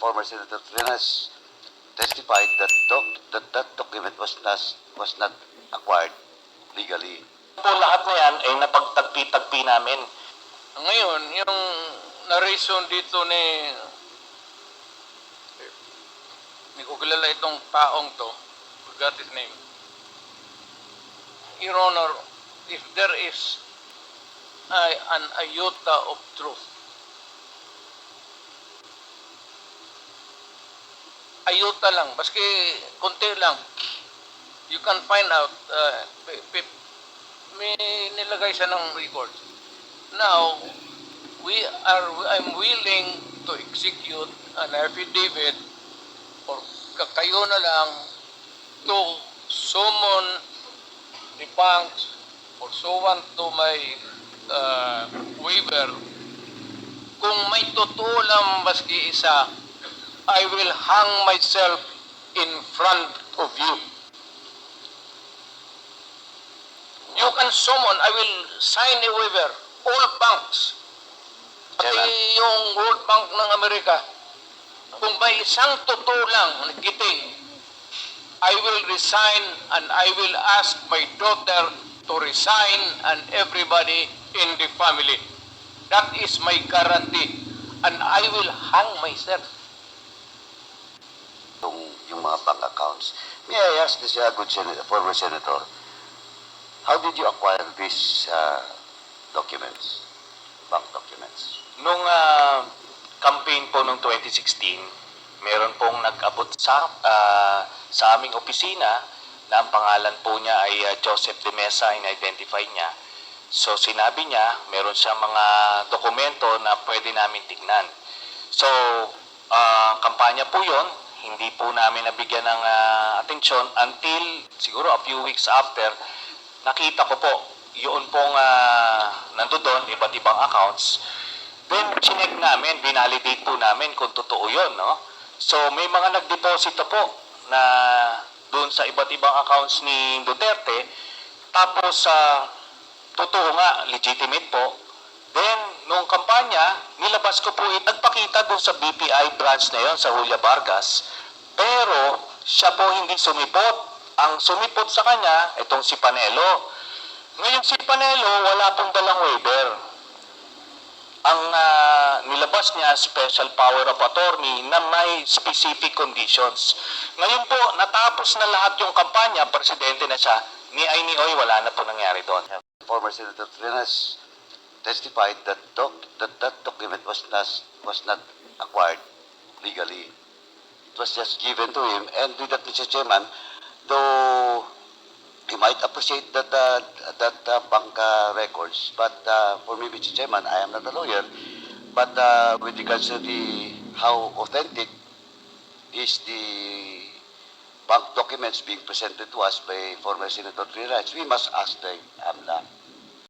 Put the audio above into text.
former Senator Trinas testified that doc, that, that document was not, was not acquired legally. Po lahat na yan ay napagtagpi-tagpi namin. Ngayon, yung na-reason dito ni hindi ko kilala itong taong to, forgot his name. Your Honor, if there is ay, an iota of truth, iota lang, baski konti lang, you can find out, uh, may nilagay siya ng record. Now, we are, I'm willing to execute an affidavit or ka- kayo na lang to summon the banks someone to my uh, waiver. Kung may totoo lang maski isa, I will hang myself in front of you. You can summon, I will sign a waiver, all banks, pati Chairman. yung World Bank ng Amerika. Kung may isang totoo lang, giting, I will resign and I will ask my daughter to resign and everybody in the family. That is my guarantee. And I will hang myself. Yung, yung mga bank accounts. May I ask this uh, good senator, former senator, how did you acquire these uh, documents, bank documents? Nung ah, campaign po noong 2016, meron pong nag-abot sa, ah, sa aming opisina na ang pangalan po niya ay ah, Joseph de Mesa, in-identify niya. So sinabi niya, meron siyang mga dokumento na pwede namin tignan. So, ah, kampanya po yon hindi po namin nabigyan ng ah, atensyon until siguro a few weeks after, nakita ko po, yun pong uh, nandoon, iba't ibang accounts. Then, chinek namin, binalidate po namin kung totoo yun, no? So, may mga nagdeposito po na doon sa iba't ibang accounts ni Duterte. Tapos, sa totoo nga, legitimate po. Then, nung kampanya, nilabas ko po, nagpakita doon sa BPI branch na yon sa Julia Vargas. Pero, siya po hindi sumipot. Ang sumipot sa kanya, itong si Panelo. Ngayon si Panelo, wala pong dalang waiver. Ang ah, nilabas niya, special power of attorney na may specific conditions. Ngayon po, natapos na lahat yung kampanya, presidente na siya, ni ay ni wala na po nangyari doon. Former Senator Trinas testified that doc, that, that document was not, was not acquired legally. It was just given to him. And with that, Mr. Chairman, though he might appreciate that uh, that uh, bank uh, records, but uh, for me, Mr. Chairman, I am not a lawyer. But uh, with regards to the how authentic is the bank documents being presented to us by former Senator Trinas, we must ask the AMLA